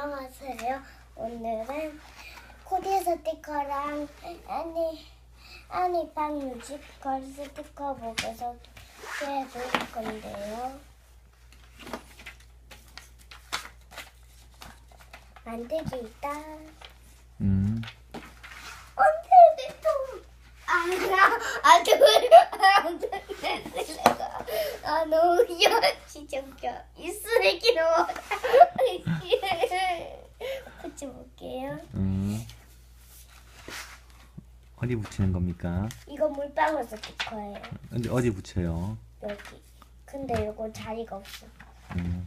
안녕하세요. 오늘은 코디 스티커랑 애니 애니팡 뮤지컬 스티커 보고서 해볼 건데요. 만들기 일단 음. 안돼 내 돈. 아나 아들 내가 아 너무 귀여워 진짜 웃겨 이 쓰레기 넣어 붙여볼게요 음. 어디 붙이는 겁니까? 이거 물방울 스티커예요 근데 어디 붙여요? 여기 근데 이거 자리가 없어 음.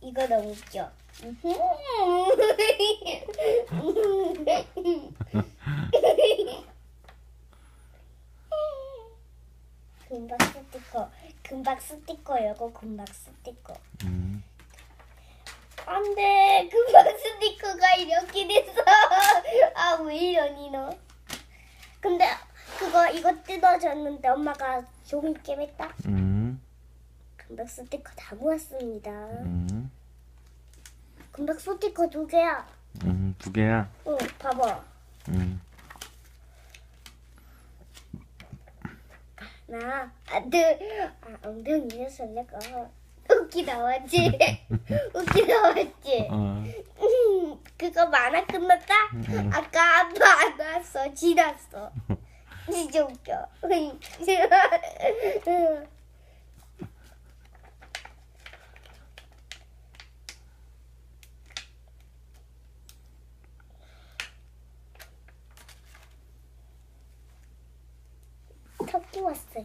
이거 너무 웃겨 금박 스티커 금박 스티커 이거 금박 스티커 음. 안돼 금박 스티커가 이렇게 됐어 아 왜 이러니 너 근데 그거 이거 뜯어졌는데 엄마가 종이 깨맸다 음. 금박 스티커 다 모았습니다 음. 금박 스티커 두 개야 음. 두 개야. 응 봐봐 음. 나 아들 아 엉덩이에서 내가 웃기다 왔지 웃기다 왔지 어. 음, 그거 만화 끝났다 음. 아까 아빠 안 왔어 지났어 진짜 웃겨 응. 토끼 왔어요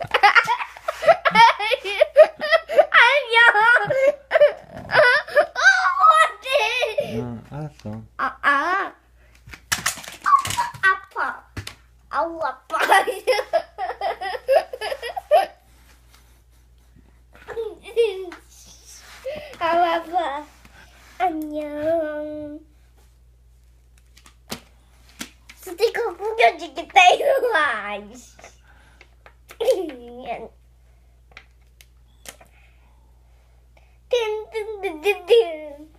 스티커 와. 이씨. 뜬뜬뜬뜬뜬.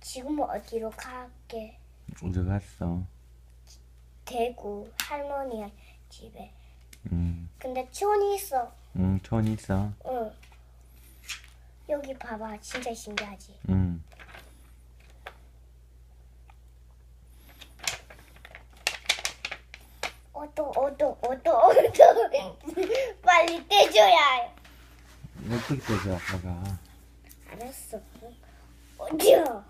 지금 어디로 갈게? 어디 갔어? 대구 할머니 집에. 음. 근데 촌이 있어. 응, 천 있어. 응. 여기 봐봐, 진짜 신기하지. 응. 어도 어도 어도 어도 빨리 떼줘야 해. 어떻게 되죠, 아빠가? 알았어. 어디야?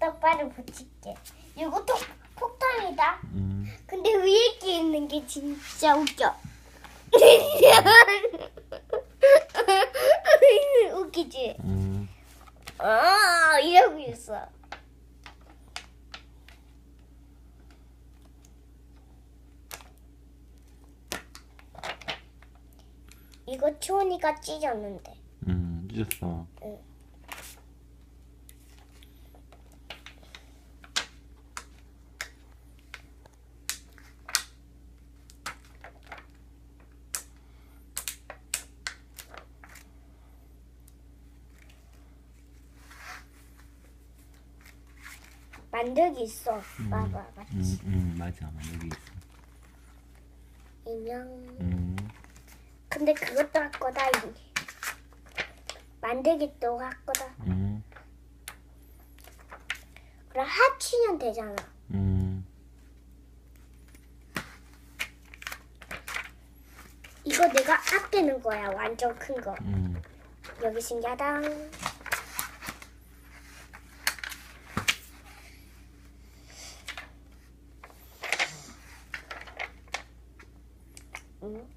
똑바로 붙일게. 이것도 폭탄이다. 음. 근데 있는 게 진짜 웃겨. 웃기지? 음. 아, 이러고 있어. 이거 초니가 찢었는데. 음. 잊었어. 만들기 있어. 봐봐, 같이. 음, 음, 맞아. 여기 있어. 인형. 음. 근데 그것도 할 거다. 이. 만들기 또할 거다. 음. 그럼 합치면 되잖아. 음. 이거 내가 아끼는 거야. 완전 큰 거. 음. 여기 신기하다. 응?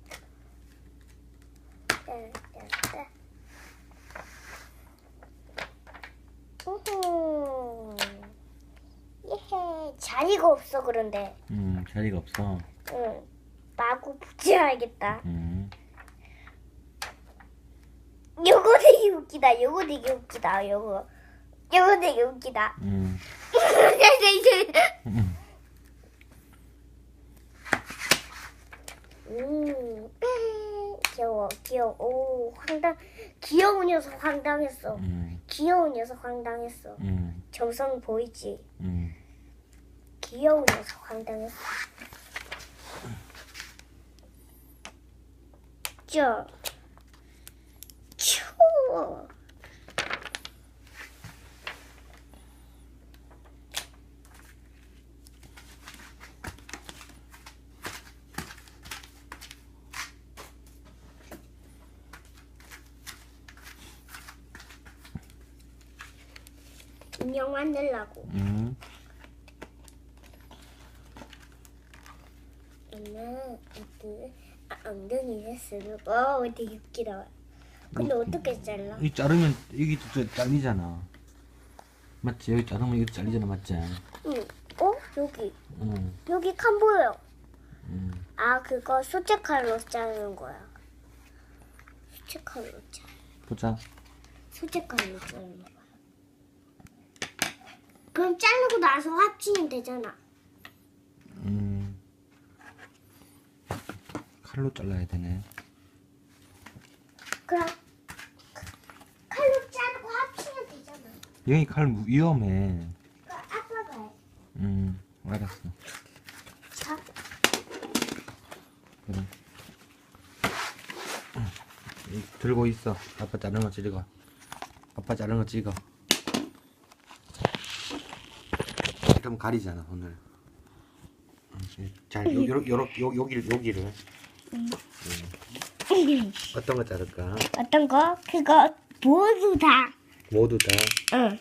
우후. 예헤. 자리가 없어 그런데. 음, 자리가 없어. 응. 마구 붙여야겠다. 음. 요거 되게 웃기다. 요거 되게 웃기다. 요거. 요거 되게 웃기다. 음. 음. 음, 귀여워, 귀여워. 오, 황당, 귀여운 녀석 황당했어. 음. 귀여운 녀석 황당했어. 음. 정성 보이지? 음. 귀여운 녀석 황당했어. 저, 추워. 인형 만들라고. 음. 엄마, 아, 엉덩이에 쓰고 어, 되게 웃기다. 근데 어떻게 잘라? 이 자르면 여기 또 잘리잖아. 맞지? 여기 자르면 여기 잘리잖아, 맞지? 응. 어? 여기. 응. 여기 칸 보여. 음. 아, 그거 수채칼로 자르는 거야. 수채칼로 자. 보자. 수채칼로 자르는 거야. 그럼 자르고 나서 합치면 되잖아. 음. 칼로 잘라야 되네. 그럼 칼로 자르고 합치면 되잖아. 여기 칼 무- 위험해. 그 아빠가 해. 음. 알았어. 자, 그래. 이, 들고 있어. 아빠 자른 거 찍어. 아빠 자른 거 찍어. 그럼 가리잖아 오늘. 음, 잘 요, 요, 요, 요, 여기를 여기를 음. 어떤 거 자를까? 어떤 거? 그거 모두 다. 모두 다. 응.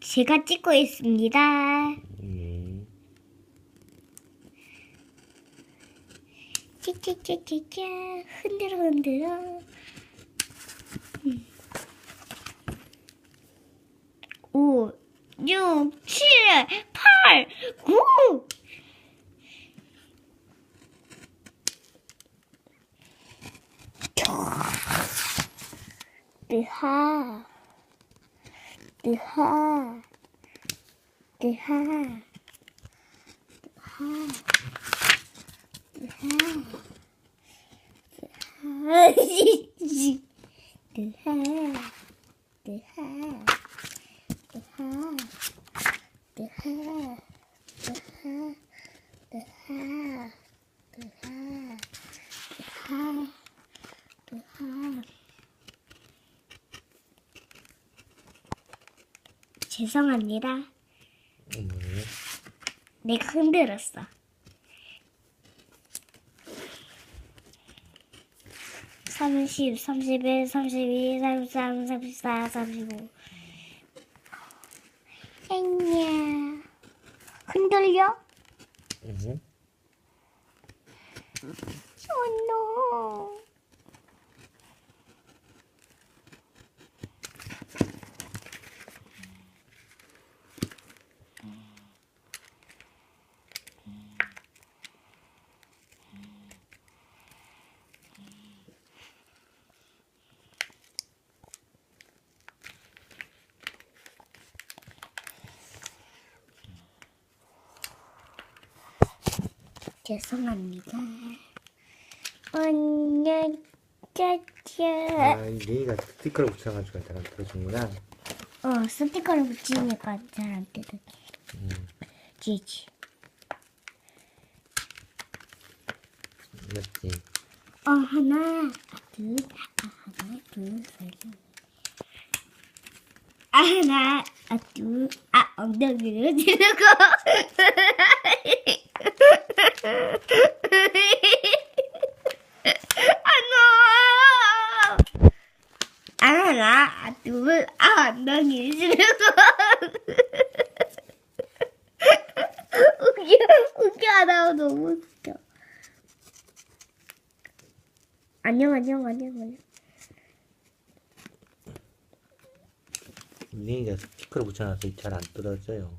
제가 찍고 있습니다. 음. 찌찌찌찌찌 흔들어 흔들어. 6, 7, 8, 9. 드하 드하 드하 드하 드하 드하 드하 드하 으하, 으하, 으하, 으하, 으하. 죄송합니다. 음. 내가 흔들었어. 삼십, 삼십일, 삼십이, 삼십삼, 삼십사, 삼십오. 앵냐. 흔들려? 음. Oh no. 죄송합니다. 안녕, 짜짜. 아, 얘가 스티커를 붙여가지고 내가 들어주는구나. 어, 스티커를 붙이니까 잘 안 뜯어. 음. 지지. 맞지? 어, 하나, 둘, 아, 하나, 둘, 셋. 아, 하나, 아, 둘, 아, 엉덩이를 지르 고. 아, 너! 아, 하나, 아, 둘, 아, 엉덩이를 지르고. 웃겨, 웃겨, 나 너무 웃겨. 아, 안녕 안녕 안녕 안녕. 민이가 스티커를 붙여놔서 잘안 뜯어져요.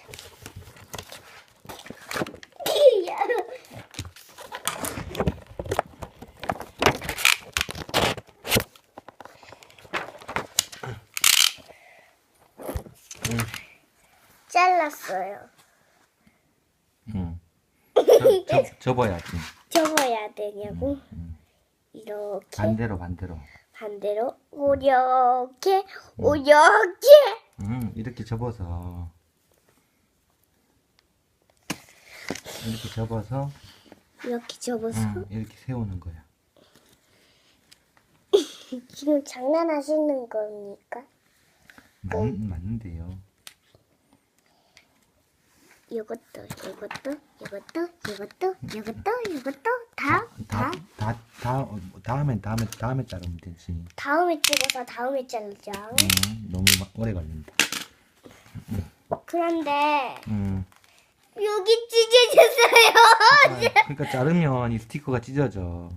잘랐어요. 응. 접, 접, 접어야지. 접어야 되냐고 음. 이렇게 반대로 반대로. 반대로 오렇게 오렇게 응, 이렇게 접어서 이렇게 접어서 이렇게 접어서 응, 이렇게 세우는 거야. 지금 장난하시는 겁니까? 맞, 맞는데요. 이것도 이것도 이것도 이것도 이것도 이것도 다 다 다, 다, 다, 어, 다음에 다음에 다음에 자르면 되지. 다음에 찍어서 다음에 자르자. 응, 너무 마- 오래 걸린다. 그런데 응. 여기 찢어졌어요. 아, 그러니까 자르면 이 스티커가 찢어져.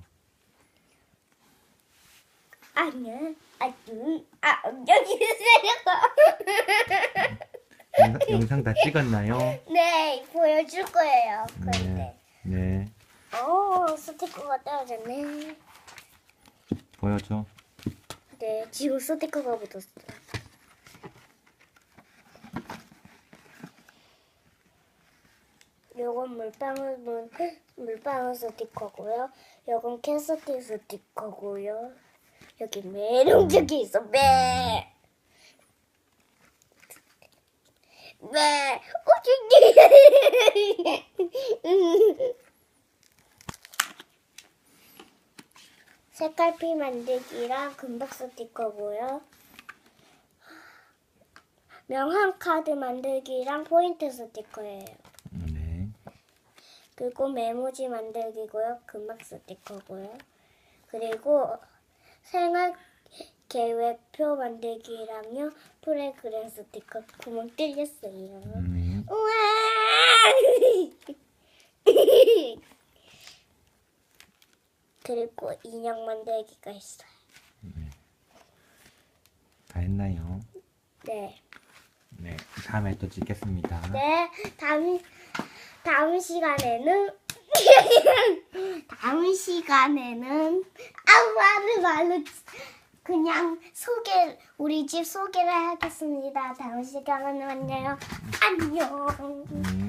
아니야. 아주 아 여기 있어요. 영상, 영상 다 찍었나요? 네 보여줄 거예요. 네. 그런데 네. 오 스티커가 떨어졌네. 보여줘. 네 지금 스티커가 붙었어. 요건 물방울 물 물방울 스티커고요. 요건 캐스티 스티커고요. 여기 메롱적이 있어 매. 매. 어떻게? 색깔피 만들기랑 금박 스티커고요. 명함 카드 만들기랑 포인트 스티커예요. 네. 그리고 메모지 만들기고요. 금박 스티커고요. 그리고 생활 계획표 만들기랑요. 프레그램 스티커 구멍 뚫렸어요. 네. 우와! 그리고 인형 만들기가 있어요. 다 했나요? 네. 네. 다음에 또 찍겠습니다. 네, 다음 다음 시간에는 다음 시간에는 아우 말을 말로 그냥 소개 우리 집 소개를 하겠습니다. 다음 시간에 만나요. 안녕. 음.